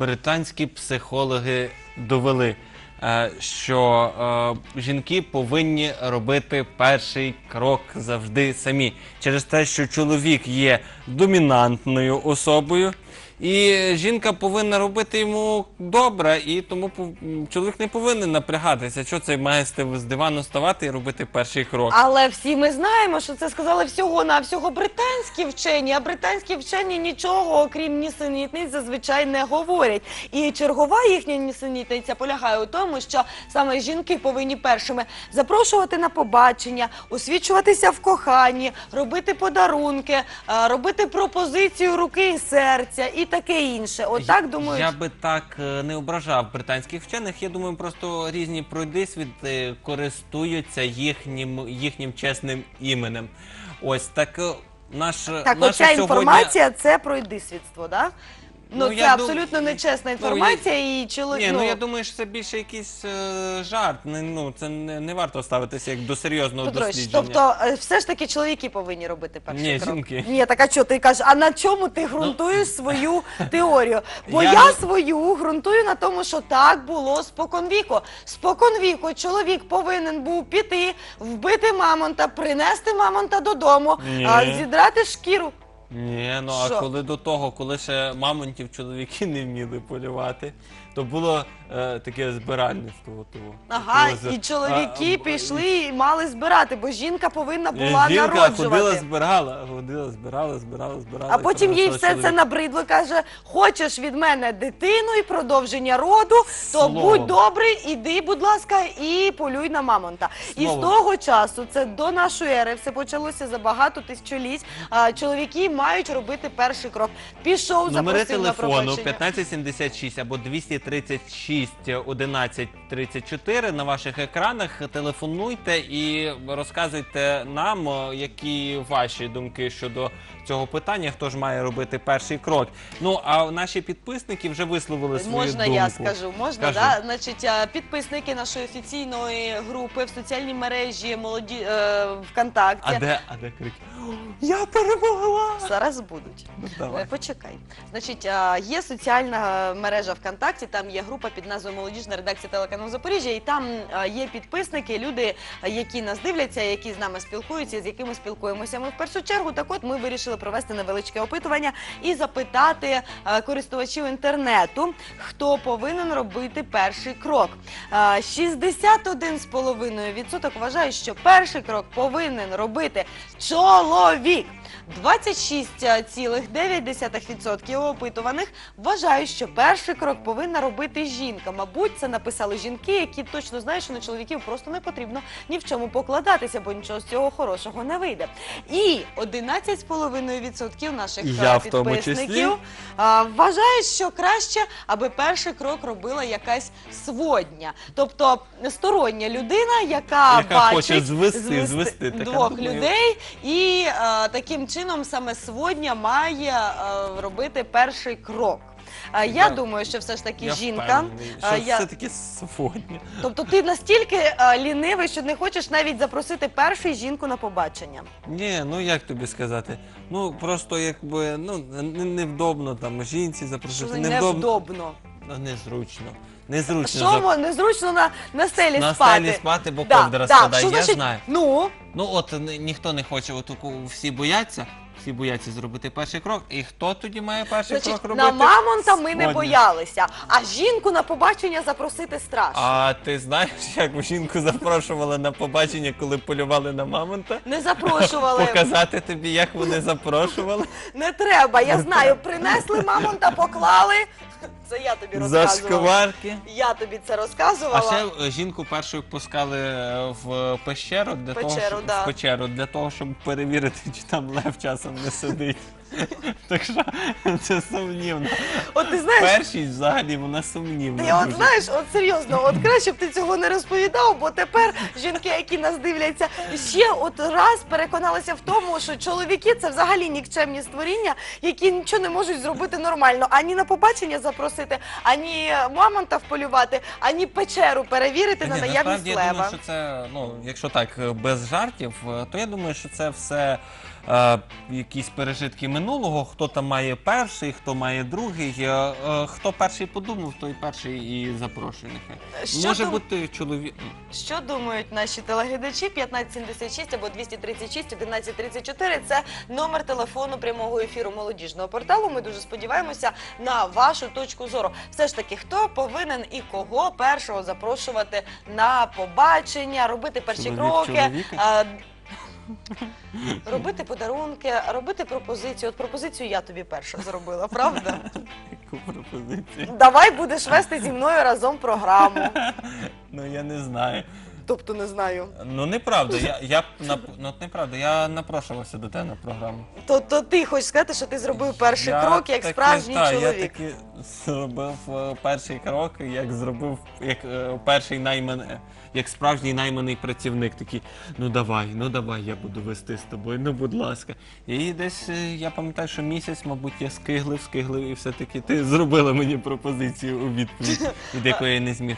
британські психологи довели, е, що е, жінки повинні робити перший крок завжди самі через те, що чоловік є домінантною особою. І жінка повинна робити йому добре, і тому чоловік не повинен напрягатися. Що це має з дивану ставати і робити перший крок? Але всі ми знаємо, що це сказали всього на всього британські вчені, а британські вчені нічого, окрім нісенітниць, зазвичай не говорять. І чергова їхня нісенітниця полягає у тому, що саме жінки повинні першими запрошувати на побачення, освічуватися в коханні, робити подарунки, робити пропозицію руки і серця і таке інше. Отак думаю, Я би так е, не ображав британських вчених. Я думаю, просто різні пройдисвіти користуються їхнім їхнім чесним іменем. Ось так. е, Наш Так, наша оця сьогодні... інформація це пройдисвідство, да? Ну, Ну, це я дум- абсолютно нечесна Ну, інформація, і чоловік. Ні, ну я думаю, що це більше якийсь е, жарт. Не, ну, це не, не варто ставитися як до серйозного Петрович, дослідження. тобто е, все ж таки чоловіки повинні робити перший Ні, крок. жінки. Ні, так а що ти кажеш, а на чому ти ґрунтуєш свою теорію? Бо Я я, не- свою ґрунтую на тому, що так було споконвіку. Споконвіку чоловік повинен був піти, вбити мамонта, принести мамонта додому, Ні. а, зідрати шкіру. Ні, ну а Що? коли до того, коли ще мамонтів чоловіки не вміли полювати, то було е, таке збиральництво. Того. Ага, Коли і чоловіки а, пішли і мали збирати, бо жінка повинна була Жінка народжувати. ходила, збирала, ходила, збирала, збирала, збирала. А і потім їй принесла все це чоловіку. набридло. Каже: хочеш від мене дитину і продовження роду, то Словом. будь добрий, іди, будь ласка, і полюй на мамонта. І з того часу, це до нашої ери, все почалося за багато тисячоліть. А, чоловіки мають робити перший крок. Пішов, Номери запросив на телефону пробачення. 1576 або 236 11 34 на ваших екранах. Телефонуйте і розказуйте нам, які ваші думки щодо цього питання. Хто ж має робити перший крок? Ну а наші підписники вже висловили свою Можна думку. я скажу? Можна, Кажи. да? Значить, підписники нашої офіційної групи в соціальній мережі молоді е, ВКонтакті. А де, а де крик? Я перемогла! Зараз будуть. Ну, давай. Е, Почекай. Значить, є соціальна е, мережа ВКонтакті, там є група під назвою Молодіжна редакція телеканалу Запоріжжя, і там е, є підписники, люди, е, які нас дивляться, які з нами спілкуються, з якими спілкуємося. Ми в першу чергу так от ми вирішили провести невеличке опитування і запитати е, користувачів інтернету, хто повинен робити перший крок. Е, 61,5% вважають, що перший крок повинен робити чоловік. 26,9% опитуваних вважають, що перший крок повинна робити жінка. Мабуть, це написали жінки, які точно знають, що на чоловіків просто не потрібно ні в чому покладатися, бо нічого з цього хорошого не вийде. І 11,5% наших е, я в тому підписників а, вважають, що краще, аби перший крок робила якась сводня, тобто стороння людина, яка, Яка бачить хоче звести- звести, така двох людей, і е, таким чином саме сводня має е, робити перший крок. Е, я Я- думаю, що все ж таки Я жінка. впевнений, е, що я- все-таки сьогодні. Тобто ти настільки е, лінивий, що не хочеш навіть запросити першу жінку на побачення. Ні, ну як тобі сказати? Ну просто якби ну не- невдобно там жінці Що запросити. Невдобно. невдобно. Ну, незручно. Незручно. Що мо- незручно на, на стелі На спати. стелі спати, бо Да, ковдра да. Що Я значить, знаю. Ну, Ну от ні- ніхто не хоче, от таку- всі бояться. Всі бояться зробити перший крок. І хто тоді має перший значить, крок на робити? мамонта ми не Сьогодні. боялися, а жінку на побачення запросити страшно. А ти знаєш, як жінку запрошували на побачення, коли полювали на мамонта? Не запрошували. Показати тобі, як вони запрошували? Не треба, я знаю. Принесли мамонта, поклали. Це я тобі За розказувала. шкварки. Я тобі це А розказувала. ще е, жінку першою пускали е, в пещеру для того, Печеру, щоб, да. в печеру для того, щоб перевірити, чи там лев часом не сидить. Так що це сумнівно. От ти знаєш, Першість взагалі вона сумнівна. Ти от дуже. знаєш, от серйозно, от краще б ти цього не розповідав, бо тепер жінки, які нас дивляться, ще от раз переконалися в тому, що чоловіки це взагалі нікчемні створіння, які нічого не можуть зробити нормально, ані на побачення запросити, ані мамонта вполювати, ані печеру перевірити на наявність насправді я думаю, лева. що це, ну, якщо так, е, без жартів, е, то я думаю, що це все е, якісь пережитки минулого, хто там має перший, хто має другий. Е, е, хто перший подумав, той перший і запрошує нехай. Що Може дум- бути чоловік. Що думають наші телеглядачі? 1576 або 236 1134 – це номер телефону прямого ефіру молодіжного порталу. Ми дуже сподіваємося на вашу точку зору. Все ж таки, хто повинен і кого першого запрошувати на побачення, робити перші Чоловік кроки. чоловіка? а, Робити подарунки, робити пропозицію. От пропозицію я тобі перша зробила, правда? Яку пропозицію? Давай будеш вести зі мною разом програму. Ну я не знаю. Тобто не знаю. Ну неправда, я, я ну, неправда, я напрошувався до тебе на програму. То, то ти хочеш сказати, що ти зробив перший Я крок як таки- справжній та, чоловік. Я таки зробив е, перший крок, як зробив як е, перший найман, як справжній найманий працівник. Такий, ну давай, ну давай, я буду вести з тобою, ну будь ласка. І десь е, я пам'ятаю, що місяць, мабуть, я скиглив, скиглив, і все-таки ти зробила мені пропозицію у відповідь, від якої я не зміг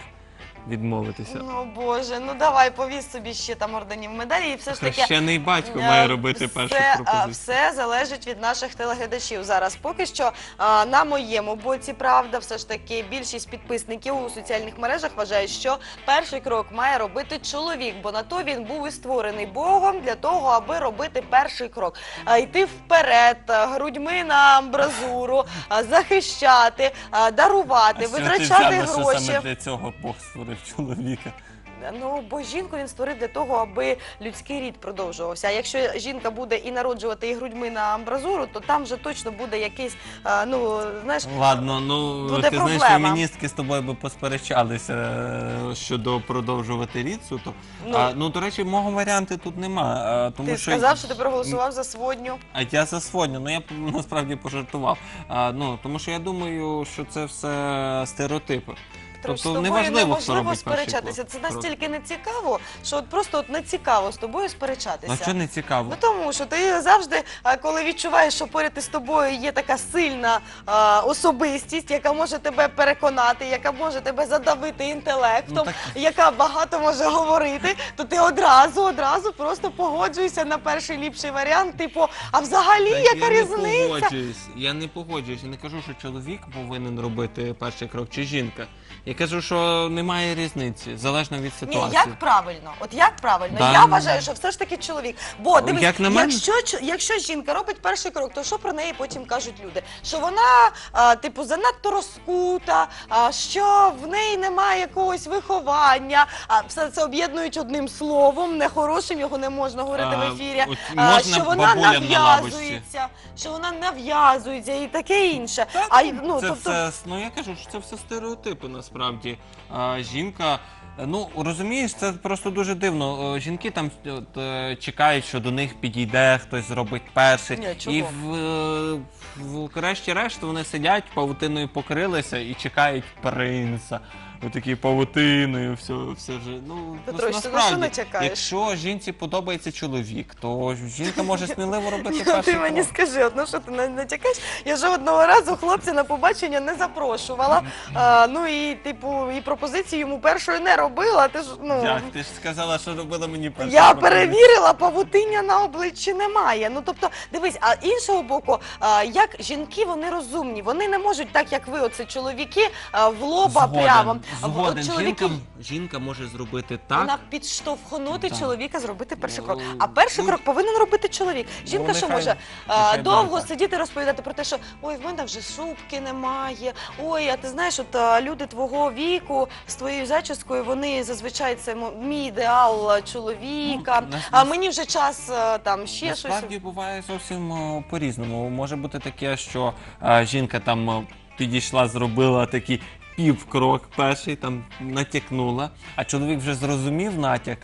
відмовитися. Ну боже, ну давай повіз собі ще там орденів медалі, і все ж таки. Хрещений батько е, має робити першу все, пропозицію. Все залежить від наших телеглядачів зараз. Поки що а, на моєму боці правда, все ж таки більшість підписників у соціальних мережах вважає, що перший крок має робити чоловік, бо на то він був і створений Богом для того, аби робити перший крок, а, йти вперед, грудьми на амбразуру, а, захищати, а, дарувати, витрачати гроші. саме для цього Бог створив чоловіка? Ну, бо жінку він створив для того, аби людський рід продовжувався. А якщо жінка буде і народжувати і грудьми на амбразуру, то там вже точно буде якийсь, а, ну знаєш, Ладно, ну Буде ти знаєш, проблема. феміністки з тобою би посперечалися е, щодо продовжувати рід суто. Ну. а, ну, до речі, мого варіанту тут нема. а, тому ти що сказав, що ти проголосував за сводню. А я за сводню, ну я б, насправді пожартував. А, ну, тому що я думаю, що це все стереотипи. Тож з Тобто тобою неважливо, хто неможливо робить сперечатися. Це настільки не цікаво, що от просто от не цікаво з тобою сперечатися. А що не цікаво? Ну тому що ти завжди, а, коли відчуваєш, що поряд із тобою є така сильна а, особистість, яка може тебе переконати, яка може тебе задавити інтелектом, Ну, так- яка багато може говорити, то ти одразу, одразу просто погоджуєшся на перший ліпший варіант. Типу, а взагалі Та яка я не різниця? погоджуюсь. Я не погоджуюсь. Я не кажу, що чоловік повинен робити перший крок чи жінка. Я кажу, що немає різниці, залежно від Ні, ситуації. як правильно? От як правильно? Да. Я вважаю, що все ж таки чоловік. Бо дивись, Як на мене? якщо чо- якщо жінка робить перший крок, то що про неї потім кажуть люди? Що вона, а, типу, занадто розкута, а, що в неї немає якогось виховання, а все це об'єднують одним словом, нехорошим його не можна говорити А, в ефірі. от а, можна що вона бабулям на лавочці? нав'язується, що вона нав'язується і таке інше. А ну, ну це тобто. все, ну я кажу, що це все стереотипи насправді. А, жінка, ну розумієш, це просто дуже дивно. Е, Жінки там от, е, чекають, що до них підійде, хтось зробить перший. Ні, чого? і в, е, врешті-решт вони сидять, павутиною покрилися і чекають принца. Отакі павутиною, все, все вже. Ну, Петрович, ти на що не чекаєш? якщо жінці подобається чоловік, то жінка може сміливо робити Ні, перший ти мені крок. скажи, от, ну що ти не натякаєш? Я жодного разу хлопця на побачення не запрошувала. А, ну і типу, і пропозиції йому першої не робила. Ти ж ну Як ти ж сказала, що робила мені першу я пропозицію? перевірила, павутиння на обличчі немає. Ну тобто, дивись, а іншого боку, а, як жінки вони розумні, вони не можуть так, як ви, оце чоловіки, а, в лоба Згоден, прямо. Згоден. От чоловіки- Жінка, жінка може зробити так. Вона підштовхнути Так. чоловіка зробити перший Ну, крок. А перший ну, крок повинен робити чоловік. Жінка ну, що нехай- може нехай буде довго так. сидіти розповідати про те, що ой, в мене вже шубки немає. Ой, а ти знаєш, от люди твого віку з твоєю зачіскою, вони зазвичай це мо- мій ідеал чоловіка. Ну, нас- А мені вже час там ще щось. Насправді буває зовсім по-різному. Може бути таке, що е, жінка там підійшла, зробила такий півкрок перший, там натякнула, а чоловік вже зрозумів натяк.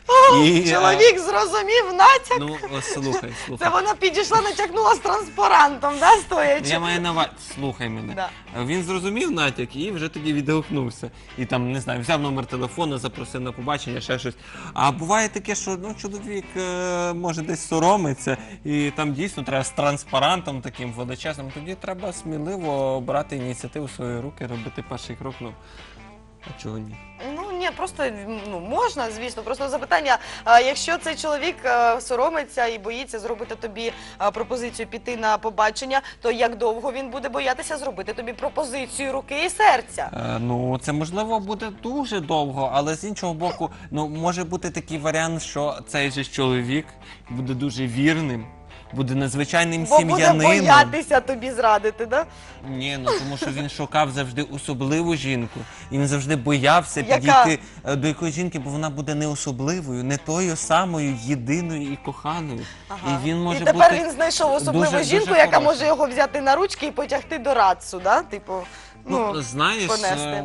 і, е, Чоловік зрозумів натяк. Ну, о, слухай, Це слухай. вона підійшла, натякнула з транспарантом, да, стоячи. Я маю на увазі, слухай мене. Да. Він зрозумів натяк і вже тоді відгукнувся. І там, не знаю, взяв номер телефону, запросив на побачення, ще щось. А буває таке, що ну, чоловік е, може десь соромиться, і там дійсно треба з транспарантом таким величезним. Тоді треба сміливо брати ініціативу в свої руки, робити перший крок. Ну, а чого ні? Ну ні, просто ну можна, звісно. Просто запитання: а, якщо цей чоловік е, соромиться і боїться зробити тобі е, пропозицію піти на побачення, то як довго він буде боятися зробити тобі пропозицію руки і серця? Е, Ну, це можливо буде дуже довго, але з іншого боку, ну може бути такий варіант, що цей же чоловік буде дуже вірним, буде надзвичайним Бо буде сім'янином. боятися тобі зрадити, да? Ні, ну тому що він шукав завжди особливу жінку. І він завжди боявся Яка? підійти е, до якоїсь жінки, бо вона буде не особливою, не тою самою єдиною і коханою. І він може і тепер бути він знайшов особливу дуже- жінку, дуже яка хорошим. може його взяти на ручки і потягти до радцу, да? Типу, Ну, ну, знаєш, понести. е,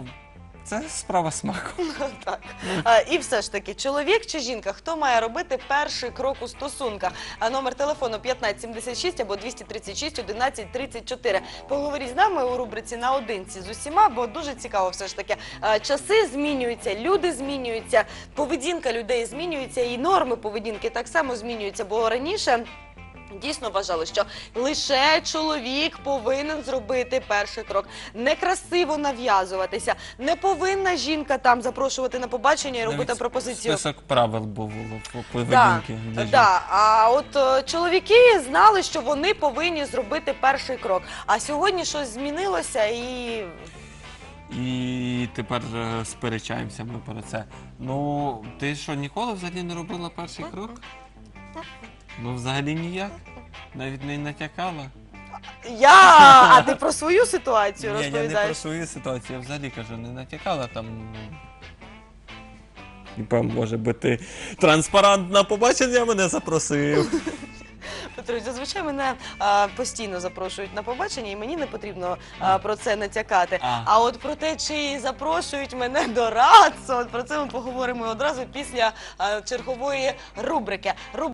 це справа смаку. так. А, і все ж таки, чоловік чи жінка, хто має робити перший крок у стосунках? А номер телефону 1576 або 236 1134. Поговоріть з нами у рубриці наодинці з усіма, бо дуже цікаво все ж таки. Часи змінюються, люди змінюються, поведінка людей змінюється, і норми поведінки так само змінюються, бо раніше. Дійсно вважали, що лише чоловік повинен зробити перший крок. Некрасиво нав'язуватися. Не повинна жінка там запрошувати на побачення і робити Навіть пропозицію. Список правил був у поведінки. для да. А от е, чоловіки знали, що вони повинні зробити перший крок. А сьогодні щось змінилося і І тепер е, сперечаємося ми про це. Ну, ти що, ніколи взагалі не робила перший крок? Ну, взагалі ніяк. Навіть не натякала. я. А ти про свою ситуацію Ні, я не про розповідаєш? свою ситуацію, я взагалі кажу, не натякала там. Типа, може би ти транспарант на побачення мене запросив. Петрович, зазвичай мене а, постійно запрошують на побачення, і мені не потрібно а, про це натякати. А. А. от про те, чи запрошують мене до РАЦ, про це ми поговоримо одразу після а, чергової рубрики. Руб-